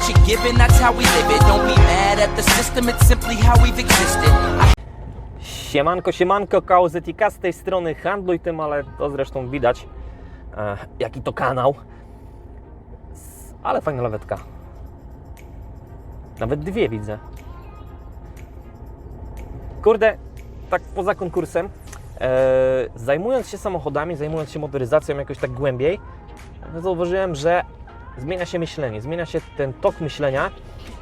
what you're that's how we live it. Don't be mad at the system, it's simply how we've existed. Siemanko, siemanko, KOZTK z tej strony Handluj tym, ale to zresztą widać e, jaki to kanał. Ale fajna lawetka. Nawet dwie widzę. Kurde, tak poza konkursem, e, zajmując się samochodami, zajmując się motoryzacją jakoś tak głębiej, no zauważyłem, że zmienia się myślenie, zmienia się ten tok myślenia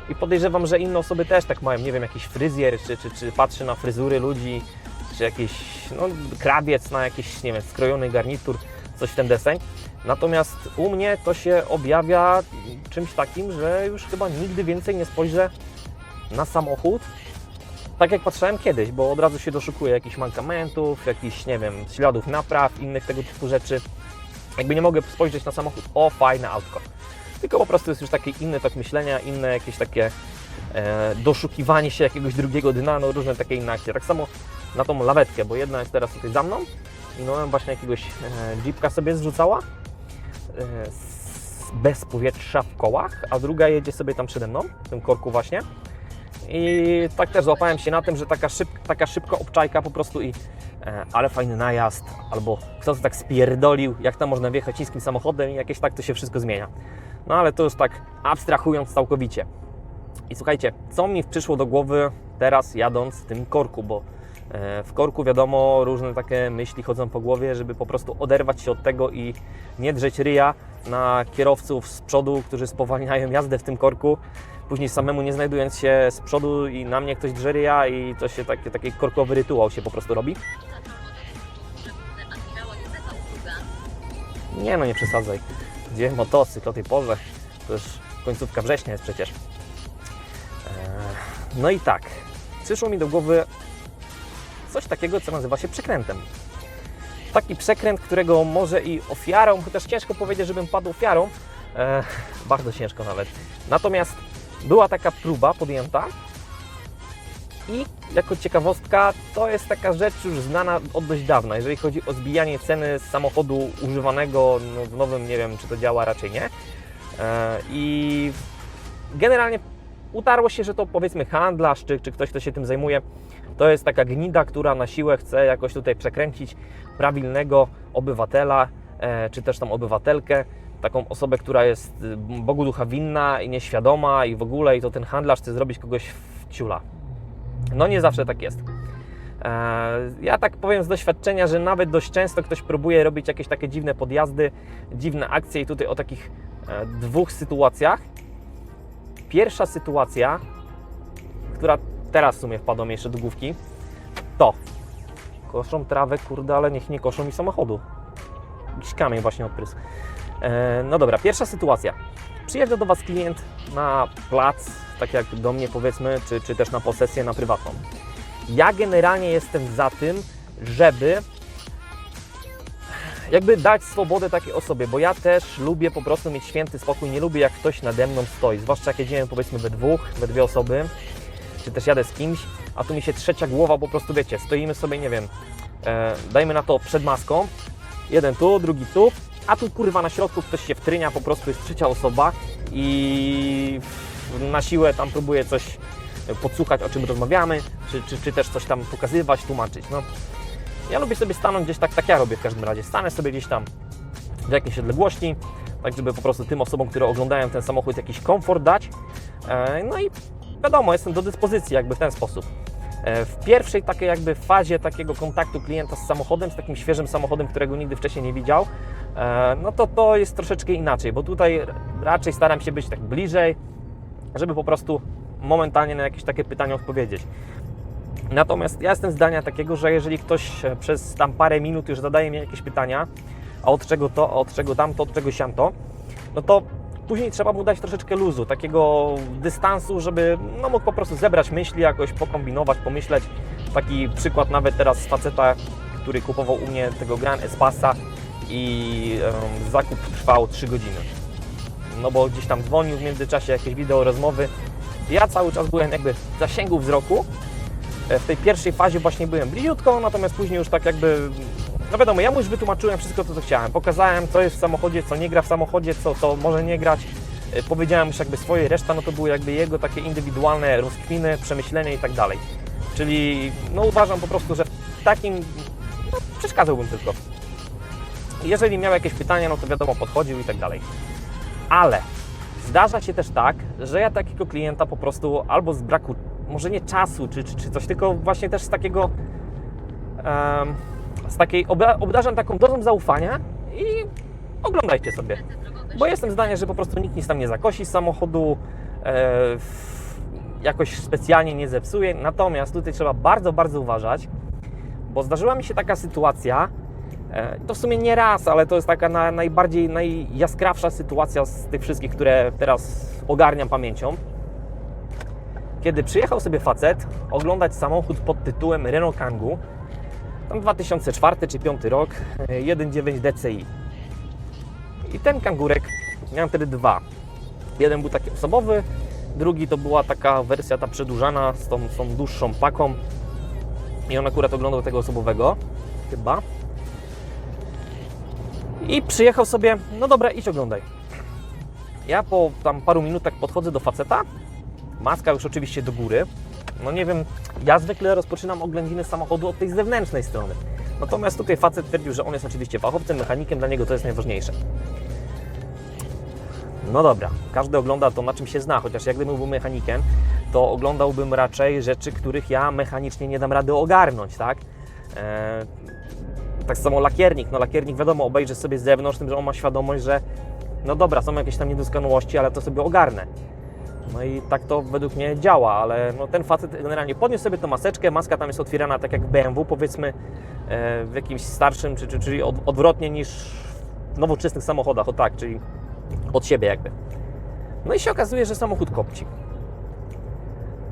i podejrzewam, że inne osoby też tak mają, nie wiem, jakiś fryzjer, czy, czy, czy patrzy na fryzury ludzi, czy jakiś no, krawiec na jakiś, nie wiem, skrojony garnitur, coś w ten deseń. Natomiast u mnie to się objawia czymś takim, że już chyba nigdy więcej nie spojrzę na samochód tak jak patrzyłem kiedyś, bo od razu się doszukuję jakichś mankamentów, jakichś, nie wiem, śladów napraw, innych tego typu rzeczy. Jakby nie mogę spojrzeć na samochód, o fajne autko. Tylko po prostu jest już taki inny tok myślenia, inne jakieś takie e, doszukiwanie się jakiegoś drugiego dna, no różne takie inne akcje. Tak samo na tą lawetkę, bo jedna jest teraz tutaj za mną i no właśnie jakiegoś e, jeepka sobie zrzucała e, z, bez powietrza w kołach, a druga jedzie sobie tam przede mną, w tym korku właśnie. I tak też złapałem się na tym, że taka, szyb, taka szybka obczajka po prostu i e, ale fajny najazd, albo kto to tak spierdolił, jak tam można wjechać niskim samochodem i jakieś tak to się wszystko zmienia. No ale to już tak abstrahując całkowicie. I słuchajcie, co mi przyszło do głowy teraz jadąc w tym korku, bo e, w korku wiadomo, różne takie myśli chodzą po głowie, żeby po prostu oderwać się od tego i nie drzeć ryja na kierowców z przodu, którzy spowalniają jazdę w tym korku. Później samemu nie znajdując się z przodu i na mnie ktoś drze ryja i to się taki, taki korkowy rytuał się po prostu robi. Nie no, nie przesadzaj. Gdzie motocykl o tej porze? To już końcówka września jest przecież. Eee, No i tak, przyszło mi do głowy coś takiego, co nazywa się przekrętem. Taki przekręt, którego może i ofiarą, chociaż ciężko powiedzieć, żebym padł ofiarą, e, bardzo ciężko nawet. Natomiast była taka próba podjęta i jako ciekawostka, to jest taka rzecz już znana od dość dawna, jeżeli chodzi o zbijanie ceny samochodu używanego no, w nowym, nie wiem czy to działa, raczej nie. E, I generalnie utarło się, że to powiedzmy handlarz, czy, czy ktoś, kto się tym zajmuje, to jest taka gnida, która na siłę chce jakoś tutaj przekręcić prawilnego obywatela, e, czy też tą obywatelkę, taką osobę, która jest y, Bogu ducha winna i nieświadoma i w ogóle, i to ten handlarz chce zrobić kogoś w ciula. No nie zawsze tak jest. E, Ja tak powiem z doświadczenia, że nawet dość często ktoś próbuje robić jakieś takie dziwne podjazdy, dziwne akcje i tutaj o takich e, dwóch sytuacjach. Pierwsza sytuacja, która teraz w sumie wpadła mi jeszcze do główki, to koszą trawę, kurde, ale niech nie koszą mi samochodu. Jakiś kamień właśnie odprysł. E, No dobra, pierwsza sytuacja. Przyjeżdża do Was klient na plac, tak jak do mnie powiedzmy, czy, czy też na posesję na prywatną. Ja generalnie jestem za tym, żeby jakby dać swobodę takiej osobie, bo ja też lubię po prostu mieć święty spokój, nie lubię jak ktoś nade mną stoi, zwłaszcza jak jedziemy powiedzmy we dwóch, we dwie osoby, czy też jadę z kimś, a tu mi się trzecia głowa po prostu, wiecie, stoimy sobie, nie wiem, e, dajmy na to przed maską, jeden tu, drugi tu, a tu kurwa na środku ktoś się wtrynia, po prostu jest trzecia osoba i na siłę tam próbuje coś podsłuchać, o czym rozmawiamy, czy, czy, czy też coś tam pokazywać, tłumaczyć. No, ja lubię sobie stanąć gdzieś tak, tak ja robię w każdym razie. Stanę sobie gdzieś tam w jakiejś odległości, tak żeby po prostu tym osobom, które oglądają ten samochód jakiś komfort dać. E, No i wiadomo, jestem do dyspozycji jakby w ten sposób. E, W pierwszej takiej jakby fazie takiego kontaktu klienta z samochodem, z takim świeżym samochodem, którego nigdy wcześniej nie widział, e, no to to jest troszeczkę inaczej, bo tutaj raczej staram się być tak bliżej, żeby po prostu momentalnie na jakieś takie pytania odpowiedzieć. Natomiast ja jestem zdania takiego, że jeżeli ktoś przez tam parę minut już zadaje mi jakieś pytania, a od czego to, a od czego tamto, od czego siamto, no to później trzeba mu dać troszeczkę luzu, takiego dystansu, żeby no, mógł po prostu zebrać myśli, jakoś pokombinować, pomyśleć. Taki przykład nawet teraz z faceta, który kupował u mnie tego Gran Espasa i em, zakup trwał 3 godziny. No bo gdzieś tam dzwonił w międzyczasie jakieś wideo rozmowy. Ja cały czas byłem jakby w zasięgu wzroku, E, w tej pierwszej fazie właśnie byłem bliziutko, natomiast później już tak jakby, no wiadomo, ja mu już wytłumaczyłem wszystko to, co chciałem. Pokazałem, co jest w samochodzie, co nie gra w samochodzie, co, co może nie grać. e, powiedziałem już jakby swoje, reszta no to były jakby jego takie indywidualne rozkminy, przemyślenia i tak dalej. Czyli no uważam po prostu, że w takim no, przeszkadzałbym tylko. Jeżeli miał jakieś pytania, no to wiadomo, podchodził i tak dalej. Ale zdarza się też tak, że ja takiego klienta po prostu albo z braku, może nie czasu czy, czy, czy coś, tylko właśnie też z takiego, em, z takiej, obda- obdarzam taką dozą zaufania i oglądajcie sobie. Bo jestem zdania, że po prostu nikt nic tam nie zakosi z samochodu, e, jakoś specjalnie nie zepsuje. Natomiast tutaj trzeba bardzo, bardzo uważać, bo zdarzyła mi się taka sytuacja, to w sumie nie raz, ale to jest taka na, najbardziej, najjaskrawsza sytuacja z tych wszystkich, które teraz ogarniam pamięcią. Kiedy przyjechał sobie facet oglądać samochód pod tytułem Renault Kangoo, tam 2004 czy 2005 rok, e, 1.9 DCI. I ten kangurek, miałem wtedy dwa. Jeden był taki osobowy, drugi to była taka wersja ta przedłużana z tą, z tą dłuższą paką. I on akurat oglądał tego osobowego, chyba. I przyjechał sobie, no dobra, idź oglądaj. Ja po tam paru minutach podchodzę do faceta, maska już oczywiście do góry. No nie wiem, ja zwykle rozpoczynam oględziny samochodu od tej zewnętrznej strony. Natomiast tutaj facet twierdził, że on jest oczywiście fachowcem, mechanikiem, dla niego to jest najważniejsze. No dobra, każdy ogląda to, na czym się zna, chociaż jak gdybym był mechanikiem, to oglądałbym raczej rzeczy, których ja mechanicznie nie dam rady ogarnąć, tak? Eee, tak samo lakiernik, no lakiernik wiadomo, obejrzy sobie z zewnątrz, tym, że on ma świadomość, że no dobra, są jakieś tam niedoskonałości, ale to sobie ogarnę. No i tak to według mnie działa, ale no ten facet generalnie podniósł sobie tą maseczkę, maska tam jest otwierana tak jak BMW, powiedzmy e, w jakimś starszym, czy, czy, czyli od, odwrotnie niż w nowoczesnych samochodach, o tak, czyli od siebie jakby. No i się okazuje, że samochód kopci.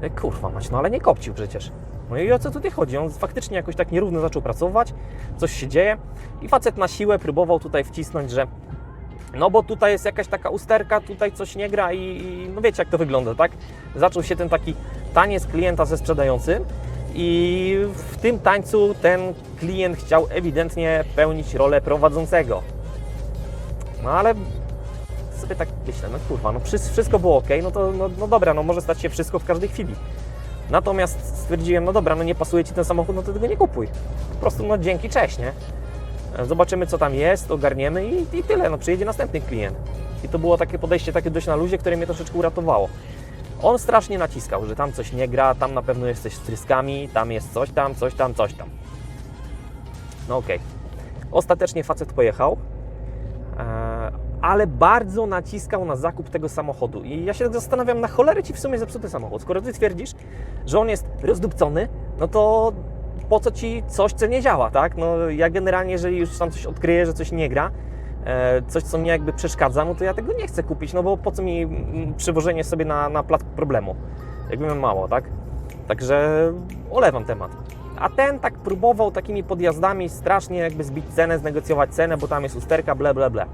E, Kurwa mać, no ale nie kopcił przecież. No i o co tutaj chodzi? On faktycznie jakoś tak nierówno zaczął pracować, coś się dzieje i facet na siłę próbował tutaj wcisnąć, że no bo tutaj jest jakaś taka usterka, tutaj coś nie gra i, i no wiecie jak to wygląda, tak? Zaczął się ten taki taniec klienta ze sprzedającym i w tym tańcu ten klient chciał ewidentnie pełnić rolę prowadzącego. No ale sobie tak myślę, no kurwa, no wszy- wszystko było ok, no to no, no dobra, no może stać się wszystko w każdej chwili. Natomiast stwierdziłem, no dobra, no nie pasuje Ci ten samochód, no to tego nie kupuj. Po prostu no dzięki, cześć, nie? Zobaczymy co tam jest, ogarniemy i, i tyle, no przyjedzie następny klient. I to było takie podejście takie dość na luzie, które mnie troszeczkę uratowało. On strasznie naciskał, że tam coś nie gra, tam na pewno jest coś z tryskami, tam jest coś tam, coś tam, coś tam. No okej. Ostatecznie facet pojechał, e, ale bardzo naciskał na zakup tego samochodu. I ja się zastanawiam, na cholerę Ci w sumie zepsuty samochód. Skoro Ty twierdzisz, że on jest rozdupcony, no to po co Ci coś, co nie działa, tak? No ja generalnie, jeżeli już tam coś odkryję, że coś nie gra, e, coś, co mnie jakby przeszkadza, no to ja tego nie chcę kupić, no bo po co mi mm, przywożenie sobie na, na plac problemu, jakby mało, tak? Także olewam temat. A ten tak próbował takimi podjazdami strasznie jakby zbić cenę, znegocjować cenę, bo tam jest usterka, ble, ble, ble.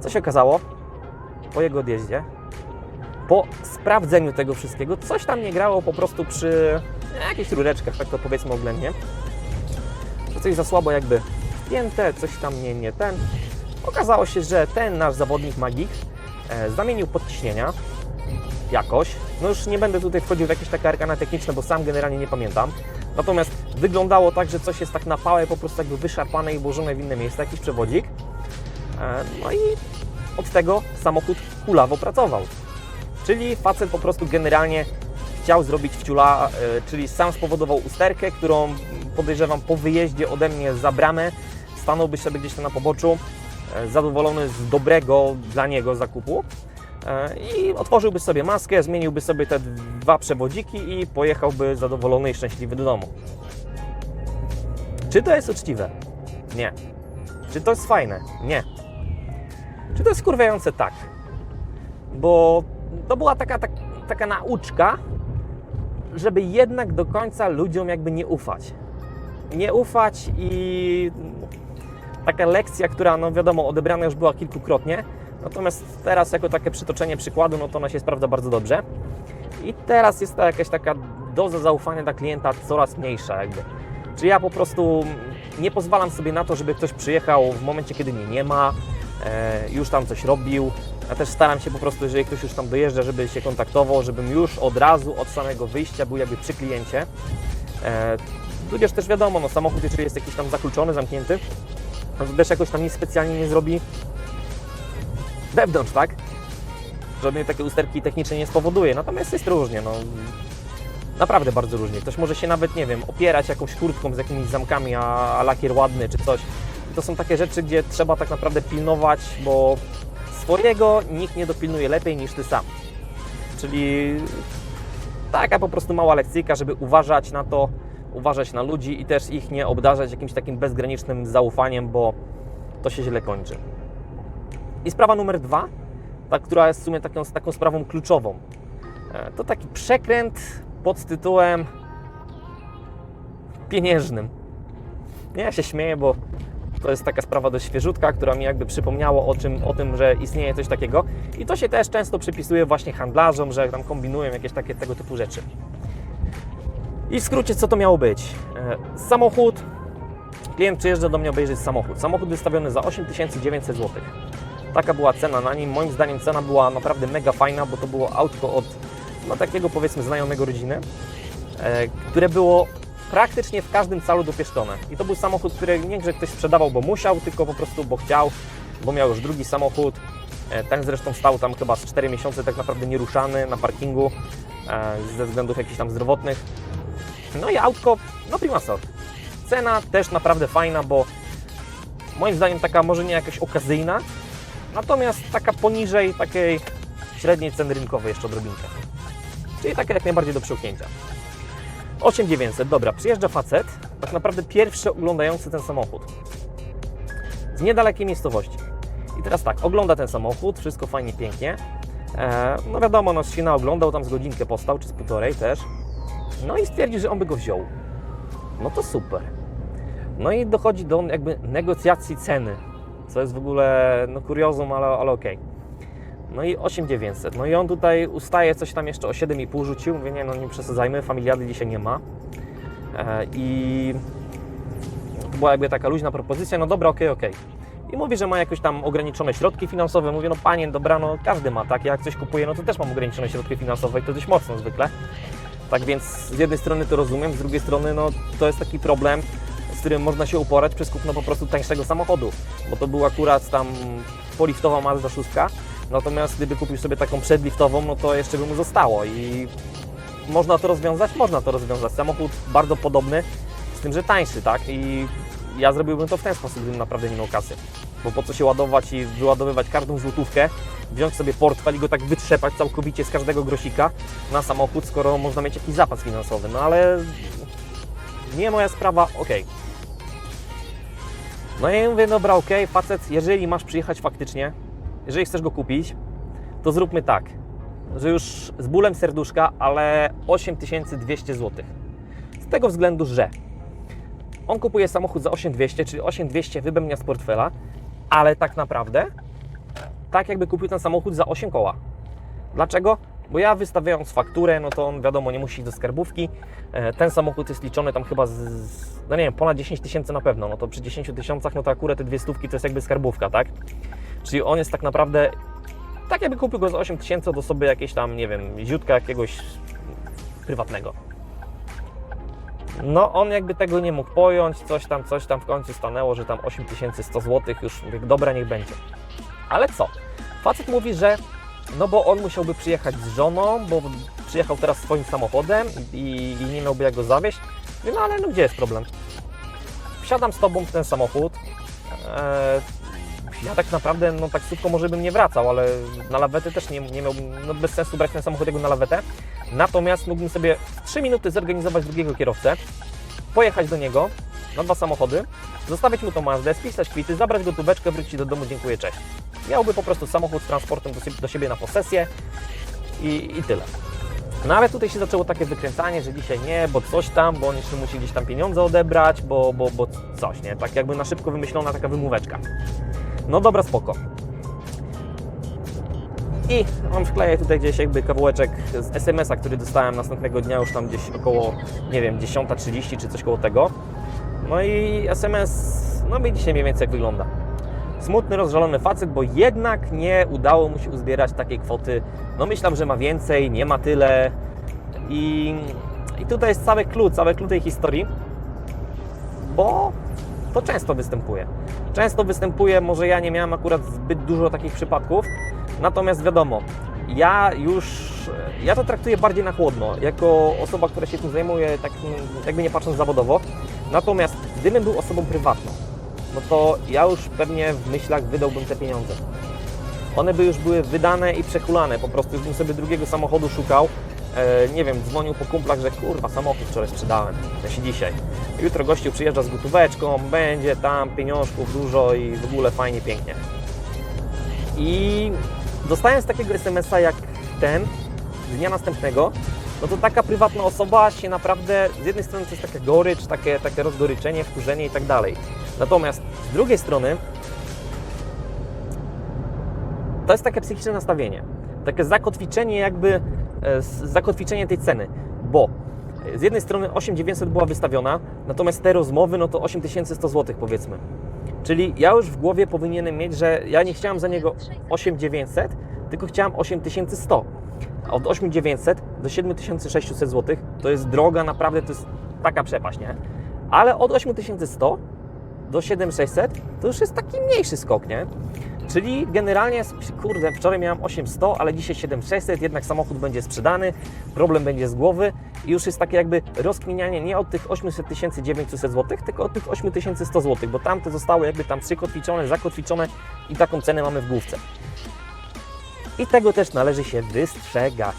Co się okazało? Po jego odjeździe, po sprawdzeniu tego wszystkiego, coś tam nie grało po prostu przy jakichś rureczkach, tak to powiedzmy oględnie. Coś za słabo jakby wpięte, coś tam nie, nie ten. Okazało się, że ten nasz zawodnik Magik e, zamienił podciśnienia jakoś. No już nie będę tutaj wchodził w jakieś takie arkana techniczne, bo sam generalnie nie pamiętam. Natomiast wyglądało tak, że coś jest tak na pałę po prostu jakby wyszarpane i włożone w inne miejsce, jakiś przewodzik. E, No i od tego samochód kulawo pracował. Czyli facet po prostu generalnie chciał zrobić wciula, e, czyli sam spowodował usterkę, którą podejrzewam po wyjeździe ode mnie za bramę stanąłby sobie gdzieś tam na poboczu, e, zadowolony z dobrego dla niego zakupu e, i otworzyłby sobie maskę, zmieniłby sobie te dwa przewodziki i pojechałby zadowolony i szczęśliwy do domu. Czy to jest uczciwe? Nie. Czy to jest fajne? Nie. Czy to jest kurwiające? Tak. Bo to była taka, tak, taka nauczka, żeby jednak do końca ludziom jakby nie ufać. Nie ufać i taka lekcja, która no wiadomo odebrana już była kilkukrotnie, natomiast teraz jako takie przytoczenie przykładu, no to ona się sprawdza bardzo dobrze. I teraz jest to jakaś taka doza zaufania dla klienta coraz mniejsza jakby. Czy ja po prostu nie pozwalam sobie na to, żeby ktoś przyjechał w momencie, kiedy mnie nie ma, już tam coś robił, Ja też staram się po prostu, jeżeli ktoś już tam dojeżdża, żeby się kontaktował, żebym już od razu, od samego wyjścia był jakby przy kliencie. E, tudzież też wiadomo, no samochód jeżeli jest jakiś tam zakluczony, zamknięty, no to też jakoś tam nic specjalnie nie zrobi wewnątrz, tak? Żadnej takiej usterki technicznej nie spowoduje. Natomiast jest różnie, no. Naprawdę bardzo różnie. Ktoś może się nawet, nie wiem, opierać jakąś kurtką z jakimiś zamkami, a, a lakier ładny czy coś. To są takie rzeczy, gdzie trzeba tak naprawdę pilnować, bo swojego nikt nie dopilnuje lepiej niż Ty sam. Czyli taka po prostu mała lekcyjka, żeby uważać na to, uważać na ludzi i też ich nie obdarzać jakimś takim bezgranicznym zaufaniem, bo to się źle kończy. I sprawa numer dwa, ta, która jest w sumie taką, taką sprawą kluczową. E, To taki przekręt pod tytułem pieniężnym. Ja się śmieję, bo to jest taka sprawa dość świeżutka, która mi jakby przypomniało o, czym, o tym, że istnieje coś takiego. I to się też często przypisuje właśnie handlarzom, że tam kombinują jakieś takie tego typu rzeczy. I w skrócie, co to miało być? E, Samochód, klient przyjeżdża do mnie obejrzeć samochód. Samochód wystawiony za 8900 zł. Taka była cena na nim. Moim zdaniem cena była naprawdę mega fajna, bo to było autko od no, takiego powiedzmy znajomego rodziny, e, które było praktycznie w każdym calu dopieszczone. I to był samochód, który nie, że ktoś sprzedawał, bo musiał, tylko po prostu, bo chciał, bo miał już drugi samochód. E, Ten zresztą stał tam chyba z 4 miesiące tak naprawdę nieruszany na parkingu e, ze względów jakichś tam zdrowotnych. No i autko, no prima sort. Cena też naprawdę fajna, bo moim zdaniem taka może nie jakaś okazyjna, natomiast taka poniżej takiej średniej ceny rynkowej jeszcze odrobinkę. Czyli taka jak najbardziej do przełknięcia. 8900, dobra, przyjeżdża facet, tak naprawdę pierwszy oglądający ten samochód. Z niedalekiej miejscowości. I teraz tak, ogląda ten samochód, wszystko fajnie, pięknie. E, no wiadomo, no się oglądał, tam z godzinkę postał, czy z półtorej też. No i stwierdzi, że on by go wziął. No to super. No i dochodzi do jakby negocjacji ceny, co jest w ogóle no kuriozum, ale, ale okej. No i 8900. No i on tutaj ustaje coś tam jeszcze o 7,5 rzucił. Mówię, nie no nie przesadzajmy, familiady dzisiaj nie ma. E, I to była jakby taka luźna propozycja, no dobra, okej, okej. I mówi, że ma jakoś tam ograniczone środki finansowe. Mówię, no panie, dobra, no każdy ma, tak? Ja jak coś kupuję, no to też mam ograniczone środki finansowe i to dość mocno zwykle. Tak więc z jednej strony to rozumiem, z drugiej strony no to jest taki problem, z którym można się uporać przez kupno po prostu tańszego samochodu. Bo to był akurat tam poliftowa Mazda 6, natomiast gdyby kupił sobie taką przedliftową, no to jeszcze by mu zostało i można to rozwiązać? Można to rozwiązać. Samochód bardzo podobny, z tym, że tańszy, tak? I ja zrobiłbym to w ten sposób, gdybym naprawdę nie miał kasy. Bo po co się ładować i wyładowywać każdą złotówkę, wziąć sobie portfel i go tak wytrzepać całkowicie z każdego grosika na samochód, skoro można mieć jakiś zapas finansowy. No ale nie moja sprawa, okej. No i mówię, dobra, okej, facet, jeżeli masz przyjechać faktycznie, jeżeli chcesz go kupić, to zróbmy tak, że już z bólem serduszka, ale 8200 zł. Z tego względu, że on kupuje samochód za 8200, czyli 8200 wybębnia z portfela, ale tak naprawdę tak jakby kupił ten samochód za 8 koła. Dlaczego? Bo ja wystawiając fakturę, no to on wiadomo nie musi iść do skarbówki. E, Ten samochód jest liczony tam chyba z no nie wiem, ponad 10 tysięcy na pewno. No to przy 10 tysiącach, no to akurat te dwie stówki to jest jakby skarbówka, tak? Czyli on jest tak naprawdę, tak jakby kupił go za 8 tysięcy do sobie jakieś tam, nie wiem, ziutka jakiegoś prywatnego. No on jakby tego nie mógł pojąć, coś tam, coś tam w końcu stanęło, że tam 8100 zł, już mówię, dobra, niech będzie. Ale co? Facet mówi, że no bo on musiałby przyjechać z żoną, bo przyjechał teraz swoim samochodem i, i nie miałby jak go zawieźć. Mówię, no ale no gdzie jest problem? Wsiadam z Tobą w ten samochód. Ja tak naprawdę, no taksówką może bym nie wracał, ale na lawetę też nie, nie miałbym, no bez sensu brać ten samochód na lawetę. Natomiast mógłbym sobie w 3 minuty zorganizować drugiego kierowcę, pojechać do niego na dwa samochody, zostawić mu tą Mazdę, spisać kwity, zabrać gotóweczkę, wrócić do domu, dziękuję, cześć. Miałby po prostu samochód z transportem do siebie, do siebie na posesję i, i tyle. No ale tutaj się zaczęło takie wykręcanie, że dzisiaj nie, bo coś tam, bo on jeszcze musi gdzieś tam pieniądze odebrać, bo, bo, bo coś, nie? Tak jakby na szybko wymyślona taka wymóweczka. No dobra, spoko. I mam wkleję tutaj gdzieś jakby kawałeczek z SMS-a, który dostałem następnego dnia już tam gdzieś około, nie wiem, 10.30 czy coś koło tego. No i SMS, no widzicie mniej więcej jak wygląda. Smutny, rozżalony facet, bo jednak nie udało mu się uzbierać takiej kwoty. No myślałem, że ma więcej, nie ma tyle. I, i tutaj jest cały klucz, cały klucz tej historii, bo to często występuje. Często występuje, może ja nie miałem akurat zbyt dużo takich przypadków, natomiast wiadomo, ja już, ja to traktuję bardziej na chłodno, jako osoba, która się tym zajmuje, tak jakby nie patrząc zawodowo. Natomiast gdybym był osobą prywatną, no to ja już pewnie w myślach wydałbym te pieniądze. One by już były wydane i przechulane, po prostu już bym sobie drugiego samochodu szukał, e, nie wiem, dzwonił po kumplach, że kurwa, samochód wczoraj sprzedałem, w dzisiaj. Jutro gościu przyjeżdża z gotóweczką, będzie tam pieniążków dużo i w ogóle fajnie, pięknie. I dostając takiego SMS-a jak ten, dnia następnego, no to taka prywatna osoba się naprawdę, z jednej strony to jest taka gorycz, takie, takie rozgoryczenie, wkurzenie i tak dalej. Natomiast z drugiej strony to jest takie psychiczne nastawienie, takie zakotwiczenie jakby, e, zakotwiczenie tej ceny, bo z jednej strony 8900 była wystawiona, natomiast te rozmowy, no to 8100 zł powiedzmy. Czyli ja już w głowie powinienem mieć, że ja nie chciałem za niego 8900, tylko chciałem 8100. A od 8900 do 7600 zł to jest droga, naprawdę to jest taka przepaść, nie? Ale od 8100 do 7600 to już jest taki mniejszy skok, nie? Czyli generalnie, kurde, wczoraj miałem 8100, ale dzisiaj 7600, jednak samochód będzie sprzedany, problem będzie z głowy i już jest takie jakby rozkminianie nie od tych 800 900 zł, tylko od tych 8100 zł, bo tamte zostały jakby tam przykotwiczone, zakotwiczone i taką cenę mamy w główce. I tego też należy się wystrzegać.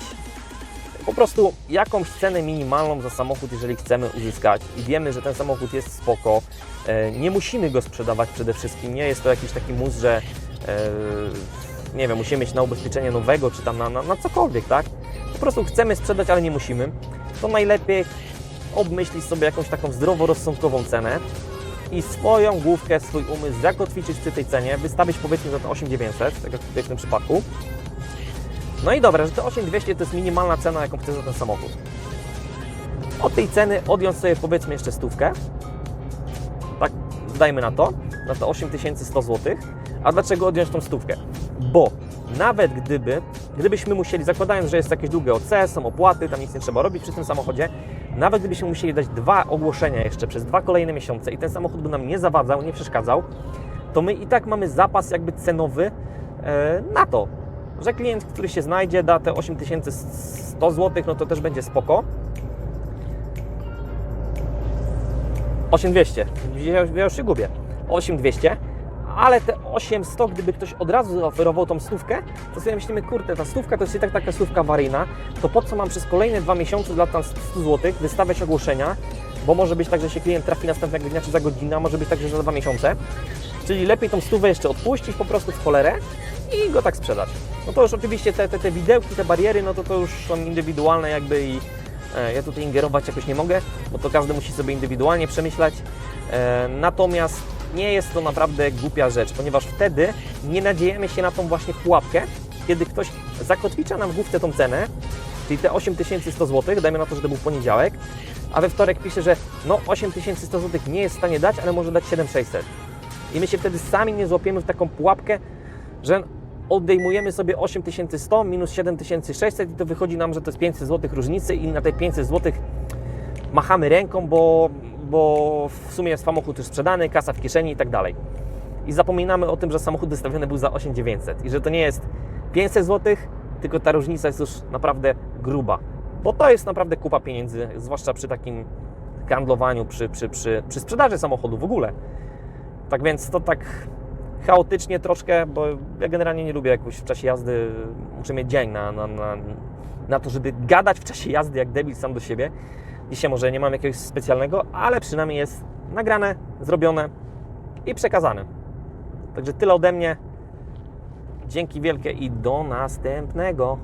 Po prostu jakąś cenę minimalną za samochód, jeżeli chcemy uzyskać i wiemy, że ten samochód jest spoko, e, nie musimy go sprzedawać przede wszystkim, nie jest to jakiś taki mus, że e, nie wiem, musimy mieć na ubezpieczenie nowego, czy tam na, na, na cokolwiek, tak? Po prostu chcemy sprzedać, ale nie musimy. To najlepiej obmyślić sobie jakąś taką zdroworozsądkową cenę i swoją główkę, swój umysł zakotwiczyć przy tej cenie, wystawić powiedzmy za to 8900, tak jak tutaj w tym przypadku. No i dobra, że to 8200 to jest minimalna cena, jaką chcę za ten samochód. Od tej ceny odjąć sobie powiedzmy jeszcze stówkę. Tak, zdajmy na to, na to 8100 zł. A dlaczego odjąć tą stówkę? Bo nawet gdyby, gdybyśmy musieli, zakładając, że jest jakieś długie OC, są opłaty, tam nic nie trzeba robić przy tym samochodzie, nawet gdybyśmy musieli dać dwa ogłoszenia jeszcze przez dwa kolejne miesiące i ten samochód by nam nie zawadzał, nie przeszkadzał, to my i tak mamy zapas jakby cenowy e, na to, że klient, który się znajdzie, da te 8100 zł, no to też będzie spoko. 8200, ja, już się gubię. 8200, ale te 800, gdyby ktoś od razu zaoferował tą stówkę, to sobie myślimy, kurde, ta stówka to jest i tak taka stówka awaryjna, to po co mam przez kolejne dwa miesiące dla tam 100 zł wystawiać ogłoszenia, bo może być tak, że się klient trafi następnego dnia czy za godzinę, a może być tak, że za dwa miesiące. Czyli lepiej tą stówę jeszcze odpuścić po prostu w cholerę i go tak sprzedać. No to już oczywiście te, te, te widełki, te bariery, no to to już są indywidualne jakby i e, ja tutaj ingerować jakoś nie mogę, bo to każdy musi sobie indywidualnie przemyśleć. E, natomiast nie jest to naprawdę głupia rzecz, ponieważ wtedy nie nadziejemy się na tą właśnie pułapkę, kiedy ktoś zakotwicza nam w główce tą cenę, czyli te 8100 zł, dajmy na to, że to był poniedziałek, a we wtorek pisze, że no 8100 zł nie jest w stanie dać, ale może dać 7600. I my się wtedy sami nie złapiemy w taką pułapkę, że odejmujemy sobie 8100 minus 7600 i to wychodzi nam, że to jest 500 zł różnicy i na te 500 zł machamy ręką, bo, bo w sumie samochód już sprzedany, kasa w kieszeni i tak dalej. I zapominamy o tym, że samochód wystawiony był za 8900 i że to nie jest 500 zł, tylko ta różnica jest już naprawdę gruba. Bo to jest naprawdę kupa pieniędzy, zwłaszcza przy takim handlowaniu, przy, przy, przy, przy sprzedaży samochodu w ogóle. Tak więc to tak chaotycznie troszkę, bo ja generalnie nie lubię jakoś w czasie jazdy, muszę mieć dzień na, na, na, na to, żeby gadać w czasie jazdy jak debil sam do siebie. Dzisiaj może nie mam jakiegoś specjalnego, ale przynajmniej jest nagrane, zrobione i przekazane. Także tyle ode mnie. Dzięki wielkie i do następnego.